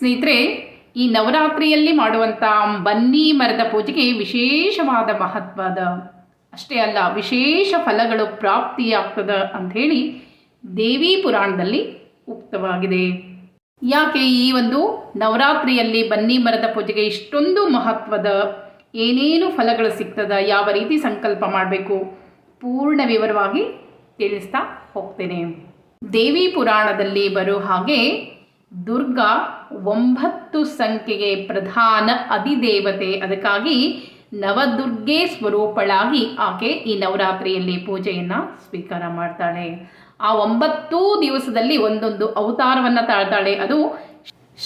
ಸ್ನೇಹಿತರೆ, ಈ ನವರಾತ್ರಿಯಲ್ಲಿ ಮಾಡುವಂಥ ಬನ್ನಿ ಮರದ ಪೂಜೆಗೆ ವಿಶೇಷವಾದ ಮಹತ್ವದ, ಅಷ್ಟೇ ಅಲ್ಲ, ವಿಶೇಷ ಫಲಗಳು ಪ್ರಾಪ್ತಿಯಾಗ್ತದ ಅಂಥೇಳಿ ದೇವಿ ಪುರಾಣದಲ್ಲಿ ಉಕ್ತವಾಗಿದೆ. ಯಾಕೆ ಈ ಒಂದು ನವರಾತ್ರಿಯಲ್ಲಿ ಬನ್ನಿ ಮರದ ಪೂಜೆಗೆ ಇಷ್ಟೊಂದು ಮಹತ್ವದ, ಏನೇನು ಫಲಗಳು ಸಿಗ್ತದ, ಯಾವ ರೀತಿ ಸಂಕಲ್ಪ ಮಾಡಬೇಕು, ಪೂರ್ಣ ವಿವರವಾಗಿ ತಿಳಿಸ್ತಾ ಹೋಗ್ತೇನೆ. ದೇವಿ ಪುರಾಣದಲ್ಲಿ ಬರೋ ಹಾಗೆ ದುರ್ಗಾ ಒಂಬತ್ತು ಸಂಖ್ಯೆಗೆ ಪ್ರಧಾನ ಅಧಿದೇವತೆ. ಅದಕ್ಕಾಗಿ ನವದುರ್ಗೆ ಸ್ವರೂಪಳಾಗಿ ಆಕೆ ಈ ನವರಾತ್ರಿಯಲ್ಲಿ ಪೂಜೆಯನ್ನು ಸ್ವೀಕಾರ ಮಾಡ್ತಾಳೆ. ಆ ಒಂಬತ್ತು ದಿವಸದಲ್ಲಿ ಒಂದೊಂದು ಅವತಾರವನ್ನು ತಾಳ್ತಾಳೆ. ಅದು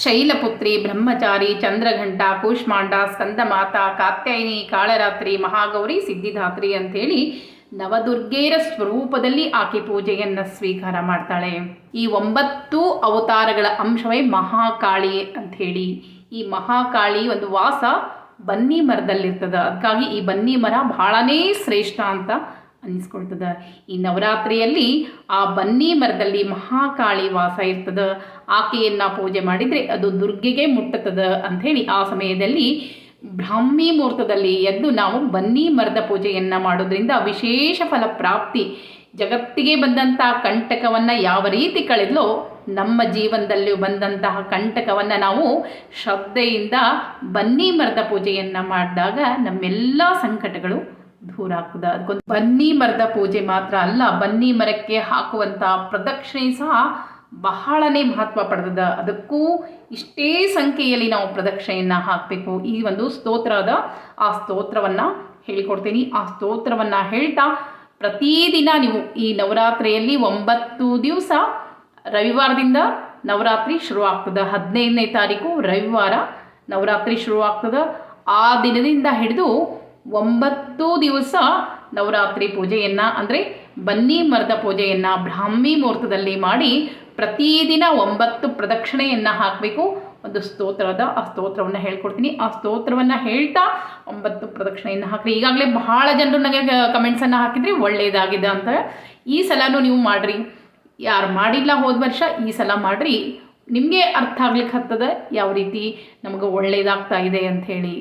ಶೈಲಪುತ್ರಿ, ಬ್ರಹ್ಮಚಾರಿ, ಚಂದ್ರಘಂಟ, ಕೂಷ್ಮಾಂಡ, ಸ್ಕಂದಮಾತ, ಕಾತ್ಯಾಯಿನಿ, ಕಾಳರಾತ್ರಿ, ಮಹಾಗೌರಿ, ಸಿದ್ಧಿದಾತ್ರಿ ಅಂಥೇಳಿ ನವದುರ್ಗೇರ ಸ್ವರೂಪದಲ್ಲಿ ಆಕೆ ಪೂಜೆಯನ್ನು ಸ್ವೀಕಾರ ಮಾಡ್ತಾಳೆ. ಈ ಒಂಬತ್ತು ಅವತಾರಗಳ ಅಂಶವೇ ಮಹಾಕಾಳಿ ಅಂತ ಹೇಳಿ. ಈ ಮಹಾಕಾಳಿ ಒಂದು ವಾಸ ಬನ್ನಿ ಮರದಲ್ಲಿರ್ತದ. ಅದಕ್ಕಾಗಿ ಈ ಬನ್ನಿ ಮರ ಬಹಳನೇ ಶ್ರೇಷ್ಠ ಅಂತ ಅನ್ನಿಸ್ಕೊಳ್ತದ ಈ ನವರಾತ್ರಿಯಲ್ಲಿ ಆ ಬನ್ನಿ ಮರದಲ್ಲಿ ಮಹಾಕಾಳಿ ವಾಸ ಇರ್ತದ. ಆಕೆಯನ್ನು ಪೂಜೆ ಮಾಡಿದರೆ ಅದು ದುರ್ಗೆಗೆ ಮುಟ್ಟುತ್ತದೆ ಅಂತ ಹೇಳಿ ಆ ಸಮಯದಲ್ಲಿ ಬ್ರಾಹ್ಮಿ ಮುಹೂರ್ತದಲ್ಲಿ ಎದ್ದು ನಾವು ಬನ್ನಿ ಮರದ ಪೂಜೆಯನ್ನು ಮಾಡೋದ್ರಿಂದ ವಿಶೇಷ ಫಲ ಪ್ರಾಪ್ತಿ ಜಗತ್ತಿಗೆ ಬಂದಂಥ ಕಂಟಕವನ್ನು ಯಾವ ರೀತಿ ಕಳೆದಲೋ ನಮ್ಮ ಜೀವನದಲ್ಲಿ ಬಂದಂತಹ ಕಂಟಕವನ್ನು ನಾವು ಶ್ರದ್ಧೆಯಿಂದ ಬನ್ನಿ ಮರದ ಪೂಜೆಯನ್ನು ಮಾಡಿದಾಗ ನಮ್ಮೆಲ್ಲ ಸಂಕಟಗಳು ದೂರ ಆಗ್ತದೆ. ಅದಕ್ಕೊಂದು ಬನ್ನಿ ಮರದ ಪೂಜೆ ಮಾತ್ರ ಅಲ್ಲ, ಬನ್ನಿ ಮರಕ್ಕೆ ಹಾಕುವಂಥ ಪ್ರದಕ್ಷಿಣೆ ಸಹ ಬಹಳನೇ ಮಹತ್ವ ಪಡೆದದ. ಅದಕ್ಕೂ ಇಷ್ಟೇ ಸಂಖ್ಯೆಯಲ್ಲಿ ನಾವು ಪ್ರದಕ್ಷಿಣೆಯನ್ನು ಹಾಕಬೇಕು. ಈ ಒಂದು ಸ್ತೋತ್ರದ ಆ ಸ್ತೋತ್ರವನ್ನು ಹೇಳಿಕೊಡ್ತೀನಿ. ಆ ಸ್ತೋತ್ರವನ್ನು ಹೇಳ್ತಾ ಪ್ರತಿದಿನ ನೀವು ಈ ನವರಾತ್ರಿಯಲ್ಲಿ ಒಂಬತ್ತು ದಿವಸ ರವಿವಾರದಿಂದ ನವರಾತ್ರಿ ಶುರು ಆಗ್ತದೆ ಹದಿನೈದನೇ ತಾರೀಕು ರವಿವಾರ ನವರಾತ್ರಿ ಶುರುವಾಗ್ತದೆ. ಆ ದಿನದಿಂದ ಹಿಡಿದು ಒಂಬತ್ತು ದಿವಸ ನವರಾತ್ರಿ ಪೂಜೆಯನ್ನು ಅಂದರೆ ಬನ್ನಿ ಮರದ ಪೂಜೆಯನ್ನು ಬ್ರಾಹ್ಮಿ ಮುಹೂರ್ತದಲ್ಲಿ ಮಾಡಿ ಪ್ರತಿದಿನ ಒಂಬತ್ತು ಪ್ರದಕ್ಷಿಣೆಯನ್ನು ಹಾಕಬೇಕು. ಒಂದು ಸ್ತೋತ್ರದ ಆ ಸ್ತೋತ್ರವನ್ನು ಹೇಳ್ಕೊಡ್ತೀನಿ. ಆ ಸ್ತೋತ್ರವನ್ನು ಹೇಳ್ತಾ ಒಂಬತ್ತು ಪ್ರದಕ್ಷಿಣೆಯನ್ನು ಹಾಕ್ರಿ. ಈಗಾಗಲೇ ಬಹಳ ಜನರು ನನಗೆ ಕಮೆಂಟ್ಸನ್ನು ಹಾಕಿದ್ರಿ ಒಳ್ಳೆಯದಾಗಿದೆ ಅಂತ. ಈ ಸಲನೂ ನೀವು ಮಾಡಿರಿ. ಯಾರು ಮಾಡಿಲ್ಲ ಹೋದ ವರ್ಷ ಈ ಸಲ ಮಾಡಿರಿ. ನಿಮಗೆ ಅರ್ಥ ಆಗ್ಲಿಕ್ಕೆ ಹತ್ತದ ಯಾವ ರೀತಿ ನಮಗೆ ಒಳ್ಳೆಯದಾಗ್ತಾ ಇದೆ ಅಂತ ಹೇಳಿ.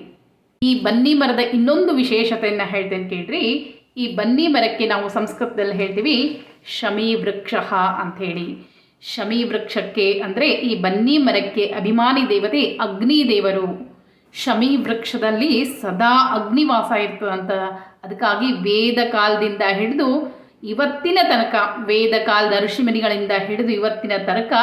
ಈ ಬನ್ನಿ ಮರದ ಇನ್ನೊಂದು ವಿಶೇಷತೆಯನ್ನು ಹೇಳ್ತೇನೆ ಕೇಳ್ರಿ. ಈ ಬನ್ನಿ ಮರಕ್ಕೆ ನಾವು ಸಂಸ್ಕೃತದಲ್ಲಿ ಹೇಳ್ತೀವಿ ಶಮೀ ವೃಕ್ಷ ಅಂಥೇಳಿ ಶಮಿ ವೃಕ್ಷಕ್ಕೆ ಅಂದರೆ ಈ ಬನ್ನಿ ಮರಕ್ಕೆ ಅಭಿಮಾನಿ ದೇವತೆ ಅಗ್ನಿ ದೇವರು. ಶಮಿ ವೃಕ್ಷದಲ್ಲಿ ಸದಾ ಅಗ್ನಿವಾಸ ಇರ್ತದಂತ. ಅದಕ್ಕಾಗಿ ವೇದ ಕಾಲದಿಂದ ಹಿಡಿದು ಇವತ್ತಿನ ತನಕ, ವೇದ ಕಾಲದ ಋಷಿಮುನಿಗಳಿಂದ ಹಿಡಿದು ಇವತ್ತಿನ ತನಕ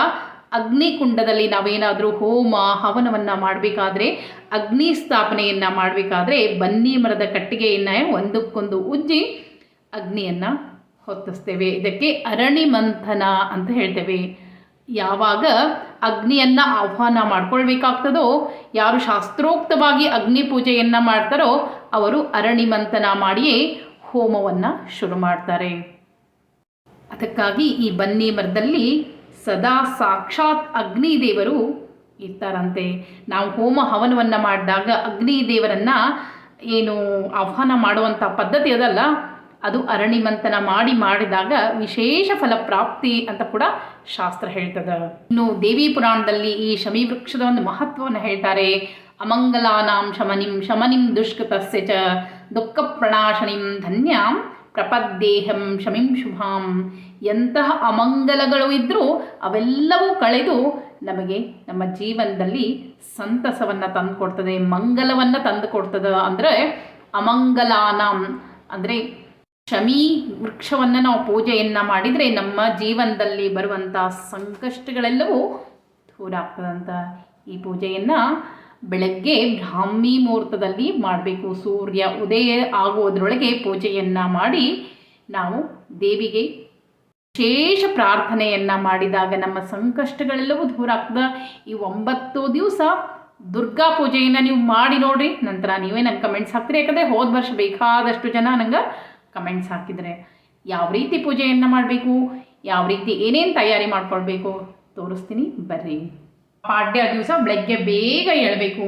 ಅಗ್ನಿಕುಂಡದಲ್ಲಿ ನಾವೇನಾದರೂ ಹೋಮ ಹವನವನ್ನು ಮಾಡಬೇಕಾದ್ರೆ, ಅಗ್ನಿ ಸ್ಥಾಪನೆಯನ್ನು ಮಾಡಬೇಕಾದ್ರೆ ಬನ್ನಿ ಮರದ ಕಟ್ಟಿಗೆಯನ್ನು ಒಂದಕ್ಕೊಂದು ಉಜ್ಜಿ ಅಗ್ನಿಯನ್ನು ಹೊತ್ತಿಸ್ತೇವೆ. ಇದಕ್ಕೆ ಅರಣಿ ಮಂಥನ ಅಂತ ಹೇಳ್ತೇವೆ. ಯಾವಾಗ ಅಗ್ನಿಯನ್ನು ಆಹ್ವಾನ ಮಾಡ್ಕೊಳ್ಬೇಕಾಗ್ತದೋ, ಯಾರು ಶಾಸ್ತ್ರೋಕ್ತವಾಗಿ ಅಗ್ನಿ ಪೂಜೆಯನ್ನು ಮಾಡ್ತಾರೋ, ಅವರು ಅರಣಿ ಮಂಥನ ಮಾಡಿಯೇ ಹೋಮವನ್ನು ಶುರು ಮಾಡ್ತಾರೆ. ಅದಕ್ಕಾಗಿ ಈ ಬನ್ನಿ ಮರದಲ್ಲಿ ಸದಾ ಸಾಕ್ಷಾತ್ ಅಗ್ನಿ ದೇವರು ಇರ್ತಾರಂತೆ. ನಾವು ಹೋಮ ಹವನವನ್ನು ಮಾಡಿದಾಗ ಅಗ್ನಿ ದೇವರನ್ನು ಏನು ಆಹ್ವಾನ ಮಾಡುವಂಥ ಪದ್ಧತಿ ಅದಲ್ಲ. ಅದು ಅರಣಿಮಂತನ ಮಾಡಿ ಮಾಡಿದಾಗ ವಿಶೇಷ ಫಲ ಪ್ರಾಪ್ತಿ ಅಂತ ಕೂಡ ಶಾಸ್ತ್ರ ಹೇಳ್ತದ. ಇನ್ನು ದೇವಿ ಪುರಾಣದಲ್ಲಿ ಈ ಶಮಿ ವೃಕ್ಷದ ಒಂದು ಮಹತ್ವವನ್ನು ಹೇಳ್ತಾರೆ. ಅಮಂಗಲಾನಾಂ ಶಮನಿಂ ಶಮನಿಂ ದುಷ್ಕೃತಸ್ಯ ಚ ದುಃಖ ಪ್ರಣಾಶನಿಂ ಧನ್ಯಾಂ ಪ್ರಪದ್ದೇಹಂ ಶಮಿಂ ಶುಭಾಂ. ಎಂತಹ ಅಮಂಗಲಗಳು ಇದ್ದರೂ ಅವೆಲ್ಲವೂ ಕಳೆದು ನಮಗೆ ನಮ್ಮ ಜೀವನದಲ್ಲಿ ಸಂತಸವನ್ನು ತಂದುಕೊಡ್ತದೆ, ಮಂಗಲವನ್ನು ತಂದುಕೊಡ್ತದೆ. ಅಂದರೆ ಅಮಂಗಲಾನಾಂ ಅಂದರೆ ಶಮಿ ವೃಕ್ಷವನ್ನು ನಾವು ಪೂಜೆಯನ್ನು ಮಾಡಿದರೆ ನಮ್ಮ ಜೀವನದಲ್ಲಿ ಬರುವಂಥ ಸಂಕಷ್ಟಗಳೆಲ್ಲವೂ ದೂರ ಆಗ್ತದಂತ ಈ ಪೂಜೆಯನ್ನು ಬೆಳಗ್ಗೆ ಬ್ರಾಹ್ಮಿ ಮುಹೂರ್ತದಲ್ಲಿ ಮಾಡಬೇಕು. ಸೂರ್ಯ ಉದಯ ಆಗುವುದರೊಳಗೆ ಪೂಜೆಯನ್ನು ಮಾಡಿ ನಾವು ದೇವಿಗೆ ವಿಶೇಷ ಪ್ರಾರ್ಥನೆಯನ್ನು ಮಾಡಿದಾಗ ನಮ್ಮ ಸಂಕಷ್ಟಗಳೆಲ್ಲವೂ ದೂರ ಆಗ್ತದೆ ಈ ಒಂಬತ್ತು ದಿವಸ ದುರ್ಗಾ ಪೂಜೆಯನ್ನು ನೀವು ಮಾಡಿ ನೋಡಿರಿ. ನಂತರ ನೀವೇ ನಂಗೆ ಕಮೆಂಟ್ಸ್ ಹಾಕ್ತೀರಿ. ಯಾಕಂದರೆ ಹೋದ ವರ್ಷ ಬೇಕಾದಷ್ಟು ಜನ ನಂಗೆ ಕಮೆಂಟ್ಸ್ ಹಾಕಿದರೆ ಯಾವ ರೀತಿ ಪೂಜೆಯನ್ನು ಮಾಡಬೇಕು, ಯಾವ ರೀತಿ ಏನೇನು ತಯಾರಿ ಮಾಡ್ಕೊಳ್ಬೇಕು ತೋರಿಸ್ತೀನಿ, ಬರ್ರಿ. ಪಾಡ್ಯ ದಿವಸ ಬೆಳಗ್ಗೆ ಬೇಗ ಹೇಳಬೇಕು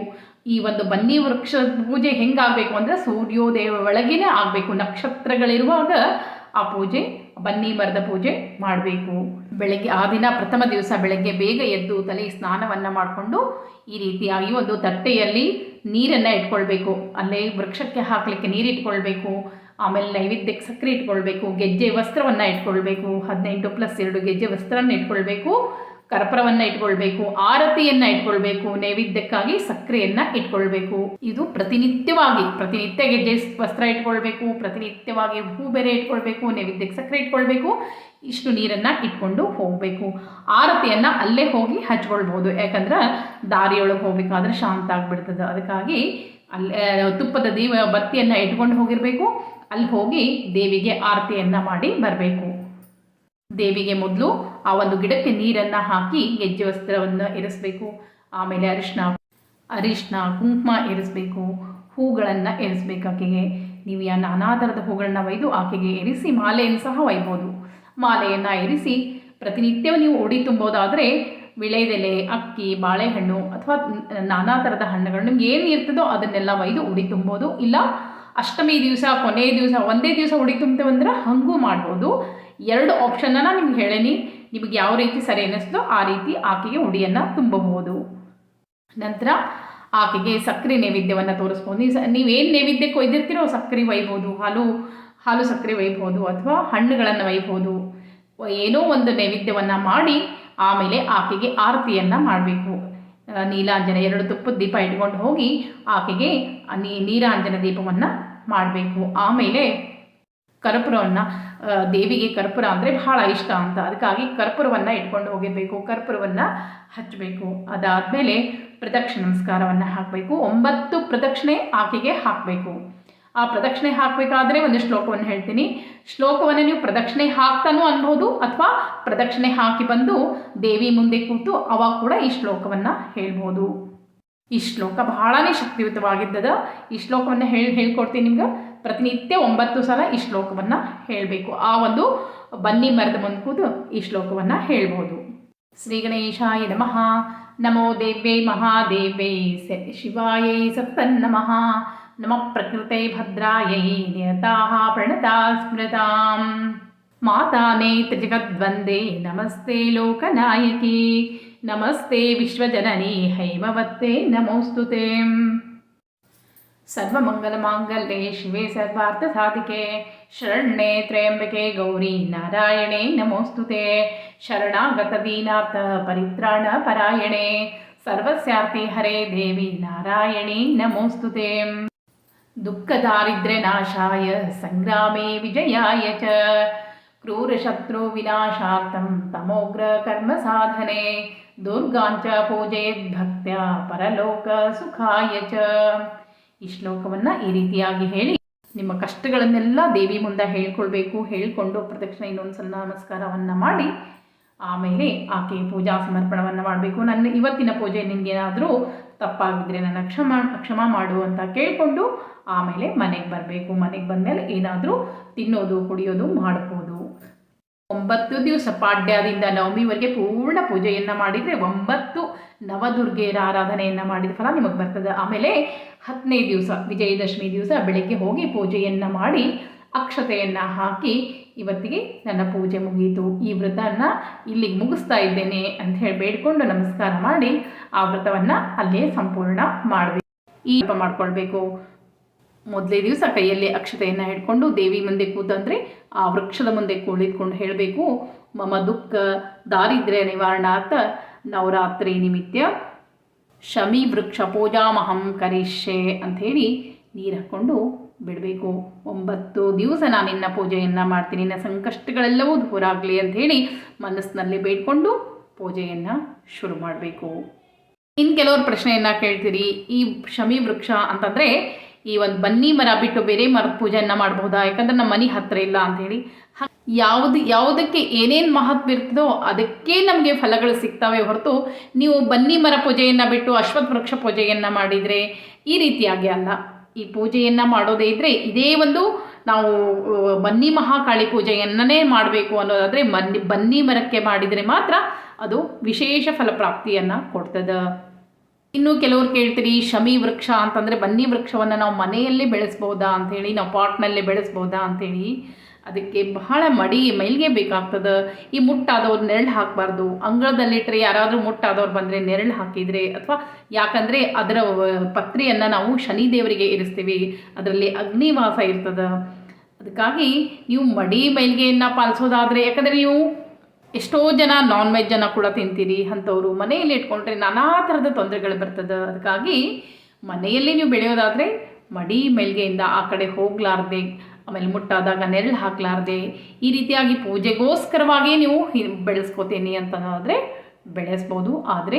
ಈ ಒಂದು ಬನ್ನಿ ವೃಕ್ಷ ಪೂಜೆ ಹೆಂಗಾಗಬೇಕು ಅಂದರೆ ಸೂರ್ಯೋದಯ ಒಳಗೇನೆ ಆಗಬೇಕು. ನಕ್ಷತ್ರಗಳಿರುವಾಗ ಆ ಪೂಜೆ, ಬನ್ನಿ ಮರದ ಪೂಜೆ ಮಾಡಬೇಕು. ಬೆಳಗ್ಗೆ, ಆ ದಿನ ಪ್ರಥಮ ದಿವಸ ಬೆಳಗ್ಗೆ ಬೇಗ ಎದ್ದು ತಲೆ ಸ್ನಾನವನ್ನು ಮಾಡಿಕೊಂಡು ಈ ರೀತಿಯಾಗಿ ಒಂದು ತಟ್ಟೆಯಲ್ಲಿ ನೀರನ್ನು ಇಟ್ಕೊಳ್ಬೇಕು. ಅಲ್ಲೇ ವೃಕ್ಷಕ್ಕೆ ಹಾಕಲಿಕ್ಕೆ ನೀರು ಇಟ್ಕೊಳ್ಬೇಕು ಆಮೇಲೆ ನೈವೇದ್ಯಕ್ಕೆ ಸಕ್ಕರೆ ಇಟ್ಕೊಳ್ಬೇಕು, ಗೆಜ್ಜೆ ವಸ್ತ್ರವನ್ನು ಇಟ್ಕೊಳ್ಬೇಕು, ಹದಿನೆಂಟು ಪ್ಲಸ್ ಎರಡು ಗೆಜ್ಜೆ ವಸ್ತ್ರವನ್ನು ಇಟ್ಕೊಳ್ಬೇಕು, ಕರ್ಪರವನ್ನು ಇಟ್ಕೊಳ್ಬೇಕು, ಆರತಿಯನ್ನು ಇಟ್ಕೊಳ್ಬೇಕು, ನೈವೇದ್ಯಕ್ಕಾಗಿ ಸಕ್ಕರೆಯನ್ನು ಇಟ್ಕೊಳ್ಬೇಕು. ಇದು ಪ್ರತಿನಿತ್ಯವಾಗಿ, ಪ್ರತಿನಿತ್ಯ ಗೆಜ್ಜೆ ವಸ್ತ್ರ ಇಟ್ಕೊಳ್ಬೇಕು, ಪ್ರತಿನಿತ್ಯವಾಗಿ ಹೂ ಬೇರೆ ಇಟ್ಕೊಳ್ಬೇಕು, ನೈವೇದ್ಯಕ್ಕೆ ಸಕ್ಕರೆ ಇಟ್ಕೊಳ್ಬೇಕು, ಇಷ್ಟು ನೀರನ್ನು ಇಟ್ಕೊಂಡು ಹೋಗಬೇಕು. ಆರತಿಯನ್ನು ಅಲ್ಲೇ ಹೋಗಿ ಹಚ್ಕೊಳ್ಬೋದು, ಯಾಕಂದ್ರೆ ದಾರಿಯೊಳಗೆ ಹೋಗ್ಬೇಕಾದ್ರೆ ಶಾಂತ ಆಗಿಬಿಡ್ತದೆ. ಅದಕ್ಕಾಗಿ ಅಲ್ಲೇ ತುಪ್ಪದ ದೀವ ಬತ್ತಿಯನ್ನು ಇಟ್ಕೊಂಡು ಹೋಗಿರಬೇಕು. ಅಲ್ಲಿ ಹೋಗಿ ದೇವಿಗೆ ಆರತಿಯನ್ನು ಮಾಡಿ ಬರಬೇಕು. ದೇವಿಗೆ ಮೊದಲು ಆ ಒಂದು ಗಿಡಕ್ಕೆ ನೀರನ್ನು ಹಾಕಿ ಗೆಜ್ಜೆ ವಸ್ತ್ರವನ್ನು ಇರಿಸ್ಬೇಕು. ಆಮೇಲೆ ಅರಿಶಿನ ಅರಿಶಿನ ಕುಂಕುಮ ಇರಿಸ್ಬೇಕು. ಹೂಗಳನ್ನು ಇರಿಸ್ಬೇಕು ಆಕೆಗೆ. ನೀವು ಯಾ ನಾನಾ ಥರದ ಹೂಗಳನ್ನ ಒಯ್ದು ಆಕೆಗೆ ಇರಿಸಿ ಮಾಲೆಯನ್ನು ಸಹ ಒಯ್ಬೋದು. ಮಾಲೆಯನ್ನು ಇರಿಸಿ ಪ್ರತಿನಿತ್ಯ ನೀವು ಉಡಿ ತುಂಬೋದಾದರೆ ವಿಳೆದೆಲೆ, ಅಕ್ಕಿ, ಬಾಳೆಹಣ್ಣು ಅಥವಾ ನಾನಾ ಥರದ ಹಣ್ಣುಗಳು ಏನು ಇರ್ತದೋ ಅದನ್ನೆಲ್ಲ ಒಯ್ದು ಉಡಿ ತುಂಬೋದು. ಇಲ್ಲ ಅಷ್ಟಮಿ ದಿವಸ, ಕೊನೆಯ ದಿವಸ, ಒಂದೇ ದಿವಸ ಉಡಿ ತುಂಬ್ತೇವಂದ್ರೆ ಹಾಗೂ ಮಾಡ್ಬೋದು. ಎರಡು ಆಪ್ಷನ್ನ ನಿಮ್ಗೆ ಹೇಳೇನಿ. ನಿಮಗೆ ಯಾವ ರೀತಿ ಸರಿ ಅನ್ನಿಸ್ತೋ ಆ ರೀತಿ ಆಕೆಗೆ ಉಡಿಯನ್ನು ತುಂಬಬಹುದು. ನಂತರ ಆಕೆಗೆ ಸಕ್ಕರೆ ನೈವೇದ್ಯವನ್ನು ತೋರಿಸ್ಬೋದು. ನೀವು ನೀವೇನು ನೈವೇದ್ಯಕ್ಕೆ ಒಯ್ದಿರ್ತೀರೋ ಸಕ್ಕರೆ ಒಯ್ಬೋದು, ಹಾಲು ಹಾಲು ಸಕ್ಕರೆ ಒಯ್ಬೋದು ಅಥವಾ ಹಣ್ಣುಗಳನ್ನು ಒಯ್ಬೋದು. ಏನೋ ಒಂದು ನೈವೇದ್ಯವನ್ನು ಮಾಡಿ ಆಮೇಲೆ ಆಕೆಗೆ ಆರತಿಯನ್ನು ಮಾಡಬೇಕು. ನೀಲಾಂಜನ ಎರಡು ತುಪ್ಪದ ದೀಪ ಇಟ್ಕೊಂಡು ಹೋಗಿ ಆಕೆಗೆ ನೀ ನೀರಾಂಜನ ದೀಪವನ್ನು ಮಾಡಬೇಕು. ಆಮೇಲೆ ಕರ್ಪೂರವನ್ನು ದೇವಿಗೆ ಕರ್ಪೂರ ಅಂದರೆ ಬಹಳ ಇಷ್ಟ ಅಂತ. ಅದಕ್ಕಾಗಿ ಕರ್ಪೂರವನ್ನು ಇಟ್ಕೊಂಡು ಹೋಗಿರಬೇಕು. ಕರ್ಪೂರವನ್ನು ಹಚ್ಚಬೇಕು ಅದಾದಮೇಲೆ ಪ್ರದಕ್ಷಿಣೆ ನಮಸ್ಕಾರವನ್ನು ಹಾಕಬೇಕು. ಒಂಬತ್ತು ಪ್ರದಕ್ಷಿಣೆ ಆಕೆಗೆ ಹಾಕಬೇಕು. ಆ ಪ್ರದಕ್ಷಿಣೆ ಹಾಕಬೇಕಾದ್ರೆ ಒಂದು ಶ್ಲೋಕವನ್ನು ಹೇಳ್ತೀನಿ. ಶ್ಲೋಕವನ್ನು ನೀವು ಪ್ರದಕ್ಷಿಣೆ ಹಾಕ್ತಾನೂ ಅನ್ಬೋದು ಅಥವಾ ಪ್ರದಕ್ಷಿಣೆ ಹಾಕಿ ಬಂದು ದೇವಿ ಮುಂದೆ ಕೂತು ಅವಾಗ ಕೂಡ ಈ ಶ್ಲೋಕವನ್ನು ಹೇಳ್ಬೋದು. ಈ ಶ್ಲೋಕ ಬಹಳನೇ ಶಕ್ತಿಯುತವಾಗಿದ್ದದ. ಈ ಶ್ಲೋಕವನ್ನು ಹೇಳಿ, ಹೇಳ್ಕೊಡ್ತೀನಿ ನಿಮ್ಗೆ. ಪ್ರತಿನಿತ್ಯ ಒಂಬತ್ತು ಸಲ ಈ ಶ್ಲೋಕವನ್ನು ಹೇಳಬೇಕು. ಆ ಒಂದು ಬನ್ನಿ ಮರದ ಮುಂದೆ ಕೂತು ಈ ಶ್ಲೋಕವನ್ನು ಹೇಳ್ಬೋದು. ಶ್ರೀ ಗಣೇಶಾಯ ನಮಃ. ನಮೋ ದೇವ್ಯೈ ಮಹಾದೇವ್ಯೈ. ಶಿವಾಯೈ ಸತ್ತನ್ನಮಃ నమ ప్రకృతే భద్రాయై నియతా ప్రణతా స్మృతాం. మాతానేత్రి జగద్వందే నమస్తే లోకనాయకి. నమస్తే విశ్వజనని హైమవత్తే నమోస్తు సర్వమంగళమాంగళ్యే శివే సర్వార్థ సాధికే. శరణ్యే త్రయంబకే గౌరీ నారాయణే నమోస్తు శరణాగతదీనాథ పరిత్రాణ పరాయణే. సర్వస్యార్థి హరే దేవి నారాయణి నమోస్తుతే ನಾಶಾಯ, ಸಂಗ್ರಾಮೇ ವಿಜಯಾಯ ಚ. ಕ್ರೂರಶತ್ರು ವಿನಾಶಾರ್ಥಂ ತಮೋಗ್ರ ಕರ್ಮ ಸಾಧನೆ ದುರ್ಗಾಂಚ ಪೂಜೆಯದ್ ಭಕ್ತ್ಯ ಪರಲೋಕ ಸುಖಾಯ ಚ. ಈ ಶ್ಲೋಕವನ್ನು ಈ ರೀತಿಯಾಗಿ ಹೇಳಿ ನಿಮ್ಮ ಕಷ್ಟಗಳನ್ನೆಲ್ಲ ದೇವಿ ಮುಂದೆ ಹೇಳ್ಕೊಳ್ಬೇಕು, ಹೇಳ್ಕೊಂಡು ಪ್ರದಕ್ಷಿಣೆ ಇನ್ನೊಂದು ಸಲ ನಮಸ್ಕಾರವನ್ನು ಮಾಡಿ, ಆಮೇಲೆ ಆಕೆ ಪೂಜಾ ಸಮರ್ಪಣವನ್ನು ಮಾಡಬೇಕು. ನನ್ನ ಇವತ್ತಿನ ಪೂಜೆ ನಿನಗೇನಾದರೂ ತಪ್ಪಾಗಿದ್ದರೆ ನನ್ನ ಕ್ಷಮ ಕ್ಷಮ ಮಾಡು ಅಂತ ಕೇಳಿಕೊಂಡು ಆಮೇಲೆ ಮನೆಗೆ ಬರಬೇಕು. ಮನೆಗೆ ಬಂದಮೇಲೆ ಏನಾದರೂ ತಿನ್ನೋದು, ಕುಡಿಯೋದು ಮಾಡ್ಬೋದು. ಒಂಬತ್ತು ದಿವಸ ಪಾಡ್ಯದಿಂದ ನವಮಿವರೆಗೆ ಪೂರ್ಣ ಪೂಜೆಯನ್ನು ಮಾಡಿದರೆ ಒಂಬತ್ತು ನವದುರ್ಗೆಯರ ಆರಾಧನೆಯನ್ನು ಮಾಡಿದ ಫಲ ನಿಮಗೆ ಬರ್ತದೆ. ಆಮೇಲೆ ಹತ್ತನೇ ದಿವಸ, ವಿಜಯದಶಮಿ ದಿವಸ ಬೆಳಗ್ಗೆ ಹೋಗಿ ಪೂಜೆಯನ್ನು ಮಾಡಿ ಅಕ್ಷತೆಯನ್ನು ಹಾಕಿ ಇವತ್ತಿಗೆ ನನ್ನ ಪೂಜೆ ಮುಗಿಯಿತು ಈ ವ್ರತನ ಇಲ್ಲಿಗೆ ಮುಗಿಸ್ತಾ ಇದ್ದೇನೆ ಅಂತ ಹೇಳಿ ಬೇಡಿಕೊಂಡು ನಮಸ್ಕಾರ ಮಾಡಿ ಆ ವ್ರತವನ್ನು ಅಲ್ಲೇ ಸಂಪೂರ್ಣ ಮಾಡಬೇಕು ಈ ಜಪ ಮಾಡ್ಕೊಳ್ಬೇಕು. ಮೊದಲೇ ದಿವಸ ಕೈಯಲ್ಲಿ ಅಕ್ಷತೆಯನ್ನು ಹಿಡ್ಕೊಂಡು ದೇವಿ ಮುಂದೆ ಕೂತಂದರೆ ಆ ವೃಕ್ಷದ ಮುಂದೆ ಕುಳಿತುಕೊಂಡು ಹೇಳಬೇಕು, ಮಮ ದುಃಖ ದಾರಿದ್ರ್ಯ ನಿವಾರಣಾರ್ಥ ನವರಾತ್ರಿ ನಿಮಿತ್ಯ ಶಮಿ ವೃಕ್ಷ ಪೂಜಾಮಹಂ ಕರಿಷ್ಯೆ ಅಂಥೇಳಿ ನೀರು ಹಾಕ್ಕೊಂಡು ಬಿಡಬೇಕು. ಒಂಬತ್ತು ದಿವಸ ನಾನು ನಿನ್ನ ಪೂಜೆಯನ್ನು ಮಾಡ್ತೀನಿ. ನಿನ್ನ ಸಂಕಷ್ಟಗಳೆಲ್ಲವೂ ದೂರ ಆಗಲಿ ಹೇಳಿ ಮನಸ್ಸಿನಲ್ಲಿ ಬೇಡ್ಕೊಂಡು ಪೂಜೆಯನ್ನು ಶುರು ಮಾಡಬೇಕು. ಇನ್ನು ಕೆಲವರು ಪ್ರಶ್ನೆಯನ್ನು ಕೇಳ್ತೀರಿ. ಈ ಶಮಿ ವೃಕ್ಷ ಅಂತಂದರೆ ಈ ಒಂದು ಬನ್ನಿ ಮರ ಬಿಟ್ಟು ಬೇರೆ ಮರದ ಪೂಜೆಯನ್ನು ಮಾಡಬಹುದಾ? ಯಾಕಂದ್ರೆ ನಮ್ಮ ಮನೆ ಹತ್ತಿರ ಇಲ್ಲ ಅಂಥೇಳಿ ಯಾವುದು, ಯಾವುದಕ್ಕೆ ಏನೇನು ಮಹತ್ವ ಇರ್ತದೋ ಅದಕ್ಕೆ ನಮಗೆ ಫಲಗಳು ಸಿಗ್ತವೆ ಹೊರತು ನೀವು ಬನ್ನಿ ಮರ ಪೂಜೆಯನ್ನು ಬಿಟ್ಟು ಅಶ್ವತ್ಥ ವೃಕ್ಷ ಪೂಜೆಯನ್ನು ಮಾಡಿದರೆ ಈ ರೀತಿಯಾಗಿ ಅಲ್ಲ. ಈ ಪೂಜೆಯನ್ನು ಮಾಡೋದೇ ಇದ್ದರೆ ಇದೇ ಒಂದು ನಾವು ಬನ್ನಿ ಮಹಾಕಾಳಿ ಪೂಜೆಯನ್ನೇ ಮಾಡಬೇಕು ಅನ್ನೋದಾದರೆ ಬನ್ನಿ ಬನ್ನಿ ಮರಕ್ಕೆ ಮಾಡಿದರೆ ಮಾತ್ರ ಅದು ವಿಶೇಷ ಫಲಪ್ರಾಪ್ತಿಯನ್ನು ಕೊಡ್ತದೆ. ಇನ್ನು ಕೆಲವರು ಕೇಳ್ತೀರಿ ಶಮಿ ವೃಕ್ಷ ಅಂತಂದರೆ ಬನ್ನಿ ವೃಕ್ಷವನ್ನು ನಾವು ಮನೆಯಲ್ಲೇ ಬೆಳೆಸ್ಬೋದಾ ಅಂಥೇಳಿ ನಾವು ಪಾಟ್ನಲ್ಲೇ ಬೆಳೆಸ್ಬೋದಾ ಅಂಥೇಳಿ ಅದಕ್ಕೆ ಬಹಳ ಮಡಿ ಮೈಲಿಗೆ ಬೇಕಾಗ್ತದೆ. ಈ ಮುಟ್ಟಾದವ್ರು ನೆರಳು ಹಾಕಬಾರ್ದು. ಅಂಗಳದಲ್ಲಿಟ್ಟರೆ ಯಾರಾದರೂ ಮುಟ್ಟಾದವ್ರು ಬಂದರೆ ನೆರಳು ಹಾಕಿದರೆ ಅಥವಾ ಯಾಕಂದರೆ ಅದರ ಪತ್ರಿಯನ್ನು ನಾವು ಶನಿ ದೇವರಿಗೆ ಇರಿಸ್ತೀವಿ. ಅದರಲ್ಲಿ ಅಗ್ನಿವಾಸ ಇರ್ತದೆ. ಅದಕ್ಕಾಗಿ ನೀವು ಮಡಿ ಮೈಲಿಗೆಯನ್ನು ಪಾಲಿಸೋದಾದರೆ ಯಾಕಂದರೆ ನೀವು ಎಷ್ಟೋ ಜನ ನಾನ್ ವೆಜ್ಜನ್ನು ಕೂಡ ತಿಂತೀರಿ. ಅಂಥವ್ರು ಮನೆಯಲ್ಲಿ ಇಟ್ಕೊಂಡ್ರೆ ನಾನಾ ಥರದ ತೊಂದರೆಗಳು ಬರ್ತದೆ. ಅದಕ್ಕಾಗಿ ಮನೆಯಲ್ಲಿ ನೀವು ಬೆಳೆಯೋದಾದರೆ ಮಡಿ ಮೈಲ್ಗೆಯಿಂದ ಆ ಕಡೆ ಹೋಗಲಾರ್ದೆ ಆಮೇಲೆ ಮುಟ್ಟಾದಾಗ ನೆರಳು ಹಾಕಲಾರ್ದೆ ಈ ರೀತಿಯಾಗಿ ಪೂಜೆಗೋಸ್ಕರವಾಗಿ ನೀವು ಬೆಳೆಸ್ಕೊತೀನಿ ಅಂತಂದರೆ ಬೆಳೆಸ್ಬೋದು. ಆದರೆ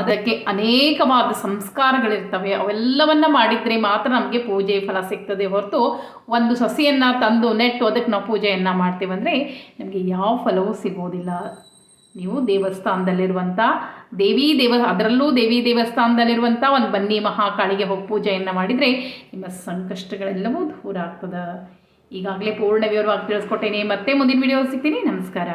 ಅದಕ್ಕೆ ಅನೇಕವಾದ ಸಂಸ್ಕಾರಗಳಿರ್ತವೆ. ಅವೆಲ್ಲವನ್ನ ಮಾಡಿದರೆ ಮಾತ್ರ ನಮಗೆ ಪೂಜೆ ಫಲ ಸಿಗ್ತದೆ ಹೊರತು ಒಂದು ಸಸಿಯನ್ನು ತಂದು ನೆಟ್ಟು ಅದಕ್ಕೆ ನಾವು ಪೂಜೆಯನ್ನು ಮಾಡ್ತೀವಂದರೆ ನಮಗೆ ಯಾವ ಫಲವೂ ಸಿಗೋದಿಲ್ಲ. ನೀವು ದೇವಸ್ಥಾನದಲ್ಲಿರುವಂಥ ದೇವಿ ದೇವ, ಅದರಲ್ಲೂ ದೇವಿ ದೇವಸ್ಥಾನದಲ್ಲಿರುವಂಥ ಒಂದು ಬನ್ನಿ ಮಹಾಕಾಳಿಗೆ ಹೋಗಿ ಪೂಜೆಯನ್ನು ಮಾಡಿದರೆ ನಿಮ್ಮ ಸಂಕಷ್ಟಗಳೆಲ್ಲವೂ ದೂರ ಆಗ್ತದೆ. ಈಗಾಗಲೇ ಪೂರ್ಣ ವಿವರವಾಗಿ ತಿಳಿಸ್ಕೊಟ್ಟೇನೆ. ಮತ್ತೆ ಮುಂದಿನ ವಿಡಿಯೋ ಸಿಗ್ತೀನಿ. ನಮಸ್ಕಾರ.